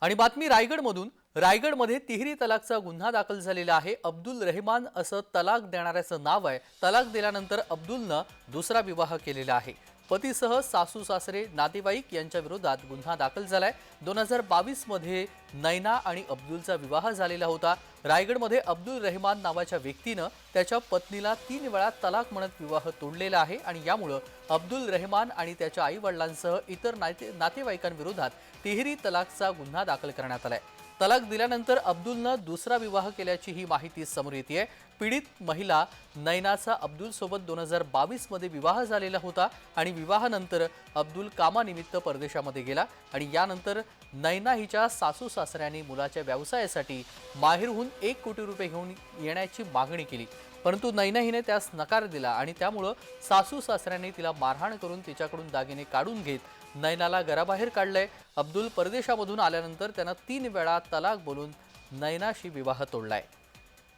आणि बातमी रायगडमधून. रायगडमध्ये तिहेरी तलाकचा गुन्हा दाखल झालेला आहे. अब्दुल रेहमान असं तलाक देणाऱ्याचं नाव आहे. तलाक दिल्यानंतर अब्दुलनं दुसरा विवाह केलेला आहे. पतीसह सासू सासरे नातेवाईक यांच्या विरोधात गुन्हा दाखल झालाय. दोन हजार बावीसमध्ये नैना आणि अब्दुलचा विवाह झालेला होता. रायगडमध्ये अब्दुल रेहमान नावाच्या व्यक्तीनं त्याच्या पत्नीला तीन वेळा तलाक म्हणत विवाह तोडलेला आहे आणि यामुळं अब्दुल रेहमान आणि त्याच्या आईवडिलांसह इतर नाते नातेवाईकांविरोधात तिहेरी तलाकचा गुन्हा दाखल करण्यात आलाय. तलाक दिल्यानंतर अब्दुलनं दुसरा विवाह केल्याची ही माहिती समोर येते पीडित महिला नैनाचा अब्दुलसोबत दोन हजार बावीसमध्ये विवाह झालेला होता आणि विवाहानंतर अब्दुल कामानिमित्त परदेशामध्ये गेला आणि यानंतर नैना हिच्या सासू सासऱ्यांनी मुलाच्या व्यवसायासाठी माहेरहून एक कोटी रुपये घेऊन येण्याची मागणी केली. परंतु नैना हिने त्यास नकार दिला आणि त्यामुळं सासू सासऱ्यांनी तिला मारहाण करून तिच्याकडून दागिने काढून घेत नैनाला घराबाहेर काढलंय. अब्दुल परदेशामधून आल्यानंतर त्यानं तीन वेळा तलाक बोलून नैनाशी विवाह तोडलाय.